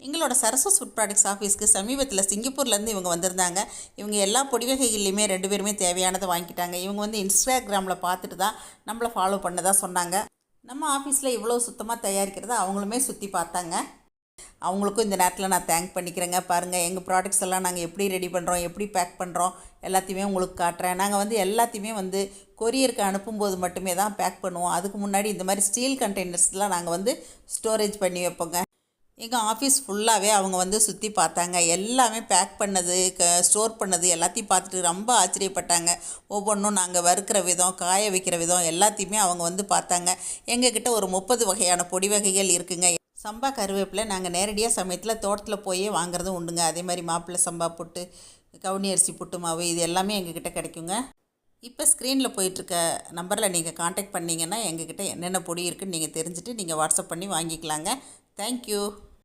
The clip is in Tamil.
எங்களோட சரஸ்வஸ் ஃபுட் ப்ராடக்ட்ஸ் ஆஃபீஸ்க்கு சமீபத்தில் சிங்கப்பூர்லேருந்து இவங்க வந்திருந்தாங்க. இவங்க எல்லா பொடி வகைகள்லையுமே ரெண்டு பேருமே தேவையானதை வாங்கிட்டாங்க. இவங்க வந்து இன்ஸ்டாகிராமில் பார்த்துட்டு தான் நம்மளை ஃபாலோ பண்ணதாக சொன்னாங்க. நம்ம ஆஃபீஸில் இவ்வளோ சுத்தமாக தயாரிக்கிறத அவங்களுமே சுற்றி பார்த்தாங்க. அவங்களுக்கும் இந்த நேரத்தில் நான் தேங்க் பண்ணிக்கிறேங்க. பாருங்கள் எங்கள் ப்ராடக்ட்ஸ் எல்லாம் நாங்கள் எப்படி ரெடி பண்ணுறோம் எப்படி பேக் பண்ணுறோம் எல்லாத்தையுமே உங்களுக்கு காட்டுறேன். நாங்கள் வந்து எல்லாத்தையுமே வந்து கொரியருக்கு அனுப்பும்போது மட்டுமே தான் பேக் பண்ணுவோம். அதுக்கு முன்னாடி இந்த மாதிரி ஸ்டீல் கண்டெய்னர்ஸ்லாம் நாங்கள் வந்து ஸ்டோரேஜ் பண்ணி வைப்போங்க. எங்கள் ஆஃபீஸ் ஃபுல்லாகவே அவங்க வந்து சுற்றி பார்த்தாங்க. எல்லாமே பேக் பண்ணது க ஸ்டோர் பண்ணது எல்லாத்தையும் பார்த்துட்டு ரொம்ப ஆச்சரியப்பட்டாங்க. ஒவ்வொன்றும் நாங்கள் வறுக்கிற விதம் காய வைக்கிற விதம் எல்லாத்தையுமே அவங்க வந்து பார்த்தாங்க. எங்ககிட்ட ஒரு முப்பது வகையான பொடி வகைகள் இருக்குங்க. சம்பா கருவேப்பிலை நாங்கள் நேரடியாக சமயத்தில் தோட்டத்தில் போய் வாங்குறதும் உண்டுங்க. அதே மாதிரி மாப்பிள்ளை சம்பா புட்டு கவுனி அரிசி புட்டு மாவு இது எல்லாமே எங்ககிட்ட கிடைக்குங்க. இப்போ ஸ்க்ரீனில் போயிட்டுருக்க நம்பரில் நீங்கள் காண்டாக்ட் பண்ணிங்கன்னா எங்ககிட்ட என்னென்ன பொடி இருக்குன்னு நீங்கள் தெரிஞ்சுட்டு நீங்கள் வாட்ஸ்அப் பண்ணி வாங்கிக்கலாங்க. Thank you.